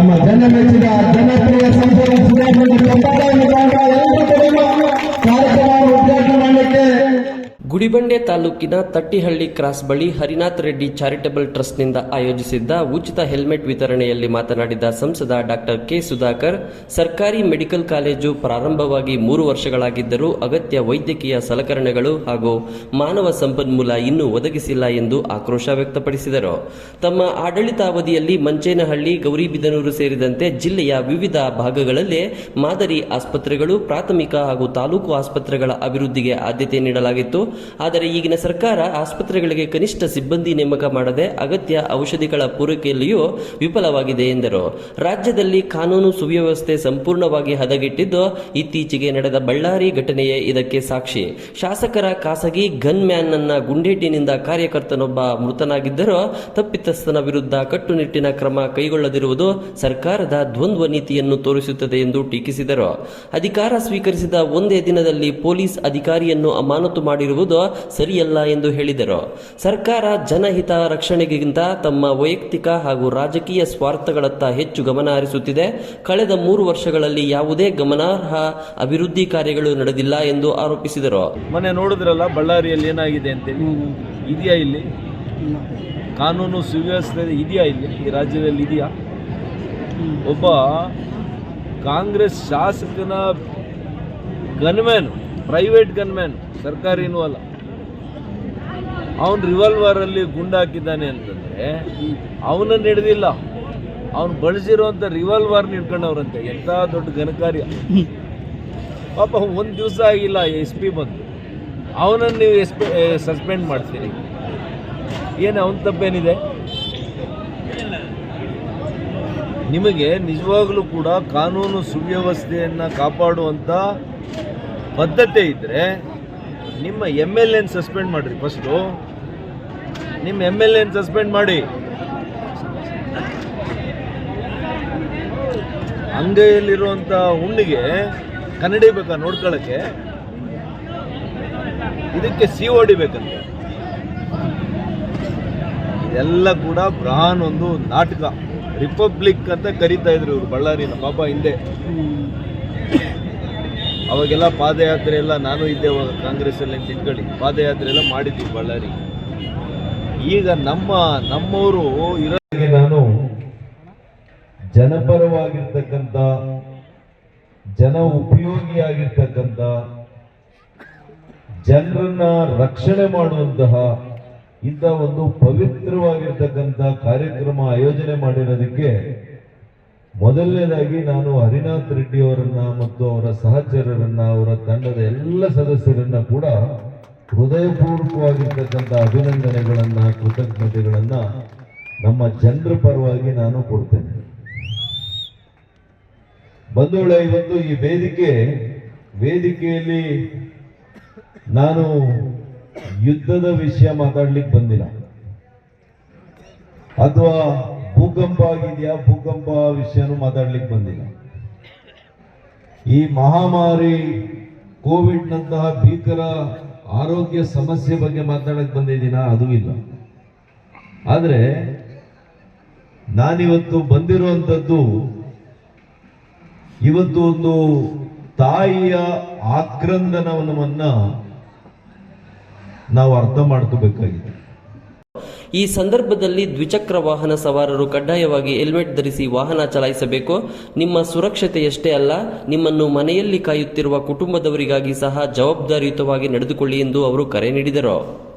ನಮ್ಮ ಜನಮೆಚ್ಚಿದ ಜನಪ್ರಿಯ ಸಂಸದ ಸುಧಾಕರ್ ಗುಡಿಬಂಡೆ ತಾಲೂಕಿನ ತಟ್ಟಿಹಳ್ಳಿ ಕ್ರಾಸ್ ಬಳಿ ಹರಿನಾಥ್ ರೆಡ್ಡಿ ಚಾರಿಟಬಲ್ ಟ್ರಸ್ಟ್ನಿಂದ ಆಯೋಜಿಸಿದ್ದ ಉಚಿತ ಹೆಲ್ಮೆಟ್ ವಿತರಣೆಯಲ್ಲಿ ಮಾತನಾಡಿದ ಸಂಸದ ಡಾಕ್ಟರ್ ಕೆ ಸುಧಾಕರ್, ಸರ್ಕಾರಿ ಮೆಡಿಕಲ್ ಕಾಲೇಜು ಪ್ರಾರಂಭವಾಗಿ ಮೂರು ವರ್ಷಗಳಾಗಿದ್ದರೂ ಅಗತ್ಯ ವೈದ್ಯಕೀಯ ಸಲಕರಣೆಗಳು ಹಾಗೂ ಮಾನವ ಸಂಪನ್ಮೂಲ ಇನ್ನೂ ಒದಗಿಸಿಲ್ಲ ಎಂದು ಆಕ್ರೋಶ ವ್ಯಕ್ತಪಡಿಸಿದರು. ತಮ್ಮ ಆಡಳಿತಾವಧಿಯಲ್ಲಿ ಮಂಚೇನಹಳ್ಳಿ, ಗೌರಿಬಿದನೂರು ಸೇರಿದಂತೆ ಜಿಲ್ಲೆಯ ವಿವಿಧ ಭಾಗಗಳಲ್ಲೇ ಮಾದರಿ ಆಸ್ಪತ್ರೆಗಳು, ಪ್ರಾಥಮಿಕ ಹಾಗೂ ತಾಲೂಕು ಆಸ್ಪತ್ರೆಗಳ ಅಭಿವೃದ್ಧಿಗೆ ಆದ್ಯತೆ ನೀಡಲಾಗಿತ್ತು. ಆದರೆ ಈಗಿನ ಸರ್ಕಾರ ಆಸ್ಪತ್ರೆಗಳಿಗೆ ಕನಿಷ್ಠ ಸಿಬ್ಬಂದಿ ನೇಮಕ ಮಾಡದೆ ಅಗತ್ಯ ಔಷಧಿಗಳ ಪೂರೈಕೆಯಲ್ಲಿಯೂ ವಿಫಲವಾಗಿದೆ ಎಂದರು. ರಾಜ್ಯದಲ್ಲಿ ಕಾನೂನು ಸುವ್ಯವಸ್ಥೆ ಸಂಪೂರ್ಣವಾಗಿ ಹದಗೆಟ್ಟಿದ್ದು ಇತ್ತೀಚೆಗೆ ನಡೆದ ಬಳ್ಳಾರಿ ಘಟನೆಯೇ ಇದಕ್ಕೆ ಸಾಕ್ಷಿ. ಶಾಸಕರ ಖಾಸಗಿ ಗನ್ ಮ್ಯಾನ್ ಅನ್ನ ಗುಂಡೇಟಿನಿಂದ ಕಾರ್ಯಕರ್ತನೊಬ್ಬ ಮೃತನಾಗಿದ್ದರೂ ತಪ್ಪಿತಸ್ಥನ ವಿರುದ್ಧ ಕಟ್ಟುನಿಟ್ಟಿನ ಕ್ರಮ ಕೈಗೊಳ್ಳದಿರುವುದು ಸರ್ಕಾರದ ದ್ವಂದ್ವ ನೀತಿಯನ್ನು ತೋರಿಸುತ್ತದೆ ಎಂದು ಟೀಕಿಸಿದರು. ಅಧಿಕಾರ ಸ್ವೀಕರಿಸಿದ ಒಂದೇ ದಿನದಲ್ಲಿ ಪೊಲೀಸ್ ಅಧಿಕಾರಿಯನ್ನು ಅಮಾನತು ಮಾಡಿರುವುದು ಸರಿಯಲ್ಲ ಎಂದು ಹೇಳಿದರು? ಸರ್ಕಾರ ಜನಹಿತ ರಕ್ಷಣೆಗಿಂತ ತಮ್ಮ ವೈಯಕ್ತಿಕ ಹಾಗೂ ರಾಜಕೀಯ ಸ್ವಾರ್ಥಗಳತ್ತ ಹೆಚ್ಚು ಗಮನ ಹರಿಸುತ್ತಿದೆ. ಕಳೆದ ಮೂರು ವರ್ಷಗಳಲ್ಲಿ ಯಾವುದೇ ಗಮನಾರ್ಹ ಅಭಿವೃದ್ಧಿ ಕಾರ್ಯಗಳು ನಡೆದಿಲ್ಲ ಎಂದು ಆರೋಪಿಸಿದರು? ಮೊನ್ನೆ ನೋಡಿದ್ರಲ್ಲ ಬಳ್ಳಾರಿಯಲ್ಲಿ ಏನಾಗಿದೆ ಅಂತೇಳಿ? ಇದೆಯಾ ಇಲ್ಲಿ? ಕಾನೂನು ಸುವ್ಯವಸ್ಥೆ ಇದೆಯಾ ಇಲ್ಲಿ? ಈ ರಾಜ್ಯದಲ್ಲಿ ಇದೆಯಾ? ಒಬ್ಬ ಕಾಂಗ್ರೆಸ್ ಶಾಸಕನ ಗನ್ಮ್ಯಾನ್ ಪ್ರೈವೇಟ್ ಗನ್ಮ್ಯಾನ್ ಸರ್ಕಾರಿನೂ ಅಲ್ಲ. ಅವನು ರಿವಾಲ್ವರಲ್ಲಿ ಗುಂಡು ಹಾಕಿದ್ದಾನೆ ಅಂತಂದ್ರೆ ಅವನನ್ನು ಹಿಡ್ದಿಲ್ಲ. ಅವನು ಬಳಸಿರುವಂಥ ರಿವಾಲ್ವರ್ ಹಿಡ್ಕೊಂಡವ್ರಂತೆ. ಎಂಥ ದೊಡ್ಡ ಘನಕಾರ್ಯ. ಪಾಪ ಒಂದು ದಿವಸ ಆಗಿಲ್ಲ ಎಸ್ ಪಿ ಬಂದು. ಅವನನ್ನು ನೀವು ಎಸ್ ಪಿ ಸಸ್ಪೆಂಡ್ ಮಾಡ್ತೀರಿ. ಏನು, ಅವನ ತಪ್ಪೇನಿದೆ? ನಿಮಗೆ ನಿಜವಾಗ್ಲೂ ಕೂಡ ಕಾನೂನು ಸುವ್ಯವಸ್ಥೆಯನ್ನು ಕಾಪಾಡುವಂಥ ಬದ್ಧತೆ ಇದ್ದರೆ ನಿಮ್ಮ ಎಂ ಎಲ್ ಎನ್ ಸಸ್ಪೆಂಡ್ ಮಾಡಿರಿ ಫಸ್ಟು ನಿಮ್ಮ ಎಂ ಎಲ್ ಎನ್ ಸಸ್ಪೆಂಡ್ ಮಾಡಿ. ಅಂಗೈಯಲ್ಲಿರುವಂಥ ಹುಣ್ಣಿಗೆ ಕನ್ನಡಿ ಬೇಕಾ ನೋಡ್ಕೊಳ್ಳೋಕ್ಕೆ ಇದಕ್ಕೆ ಸಿ ಹೊಡಿಬೇಕಂತೆ ಇದೆಲ್ಲ ಕೂಡ ಬ್ರಾನ್ ಒಂದು ನಾಟಕ. ರಿಪಬ್ಲಿಕ್ ಅಂತ ಕರಿತಾ ಇದ್ರು ಇವರು ಬಳ್ಳಾರಿನ ಪಾಪ ಹಿಂದೆ. ಅವಾಗೆಲ್ಲ ಪಾದಯಾತ್ರೆ ಎಲ್ಲ ನಾನು ಇದ್ದೆ, ಅವಾಗ ಕಾಂಗ್ರೆಸ್ಸಲ್ಲಿ ಅಂತ ಇಟ್ಕೊಳ್ಳಿ ಪಾದಯಾತ್ರೆ ಎಲ್ಲ ಮಾಡಿದ್ವಿ ಬಳ್ಳಾರಿ. ಈಗ ನಮ್ಮ, ನಮ್ಮವರು ಇರೋದಕ್ಕೆ ನಾನು ಜನಪರವಾಗಿರ್ತಕ್ಕಂಥ, ಜನ ಉಪಯೋಗಿಯಾಗಿರ್ತಕ್ಕಂಥ, ಜನರನ್ನ ರಕ್ಷಣೆ ಮಾಡುವಂತಹ ಇಂಥ ಒಂದು ಪವಿತ್ರವಾಗಿರ್ತಕ್ಕಂಥ ಕಾರ್ಯಕ್ರಮ ಆಯೋಜನೆ ಮಾಡಿರೋದಕ್ಕೆ ಮೊದಲನೇದಾಗಿ ನಾನು ಹರಿನಾಥ್ ರೆಡ್ಡಿ ಅವರನ್ನ ಮತ್ತು ಅವರ ಸಹಚರರನ್ನ, ಅವರ ತಂಡದ ಎಲ್ಲ ಸದಸ್ಯರನ್ನ ಕೂಡ ಹೃದಯಪೂರ್ವಕವಾಗಿರ್ತಕ್ಕಂಥ ಅಭಿನಂದನೆಗಳನ್ನ, ಕೃತಜ್ಞತೆಗಳನ್ನ ನಮ್ಮ ಜನರ ಪರವಾಗಿ ನಾನು ಕೊಡ್ತೇನೆ. ಬಂಧುಗಳ, ಇವತ್ತು ಈ ವೇದಿಕೆ, ವೇದಿಕೆಯಲ್ಲಿ ನಾನು ಯುದ್ಧದ ವಿಷಯ ಮಾತಾಡ್ಲಿಕ್ಕೆ ಬಂದಿಲ್ಲ. ಅಥವಾ ಭೂಕಂಪ ಆಗಿದೆಯಾ ಭೂಕಂಪ ವಿಷಯನೂ ಮಾತಾಡ್ಲಿಕ್ಕೆ ಬಂದಿಲ್ಲ. ಈ ಮಹಾಮಾರಿ, ಕೋವಿಡ್ನಂತಹ ಭೀಕರ ಆರೋಗ್ಯ ಸಮಸ್ಯೆ ಬಗ್ಗೆ ಮಾತಾಡಕ್ ಬಂದಿದ್ದೀನ ಅದು ಇಲ್ಲ. ಆದರೆ ನಾನಿವತ್ತು ಬಂದಿರುವಂಥದ್ದು ಇವತ್ತು ಒಂದು ತಾಯಿಯ ಆಕ್ರಂದನವನ್ನ ನಾವು ಅರ್ಥ ಮಾಡ್ಕೋಬೇಕಾಗಿದೆ. ಈ ಸಂದರ್ಭದಲ್ಲಿ ದ್ವಿಚಕ್ರ ವಾಹನ ಸವಾರರು ಕಡ್ಡಾಯವಾಗಿ ಹೆಲ್ಮೆಟ್ ಧರಿಸಿ ವಾಹನ ಚಲಾಯಿಸಬೇಕು. ನಿಮ್ಮ ಸುರಕ್ಷತೆಯಷ್ಟೇ ಅಲ್ಲ, ನಿಮ್ಮನ್ನು ಮನೆಯಲ್ಲಿ ಕಾಯುತ್ತಿರುವ ಕುಟುಂಬದವರಿಗಾಗಿ ಸಹ ಜವಾಬ್ದಾರಿಯುತವಾಗಿ ನಡೆದುಕೊಳ್ಳಿ ಎಂದು ಅವರು ಕರೆ ನೀಡಿದರು.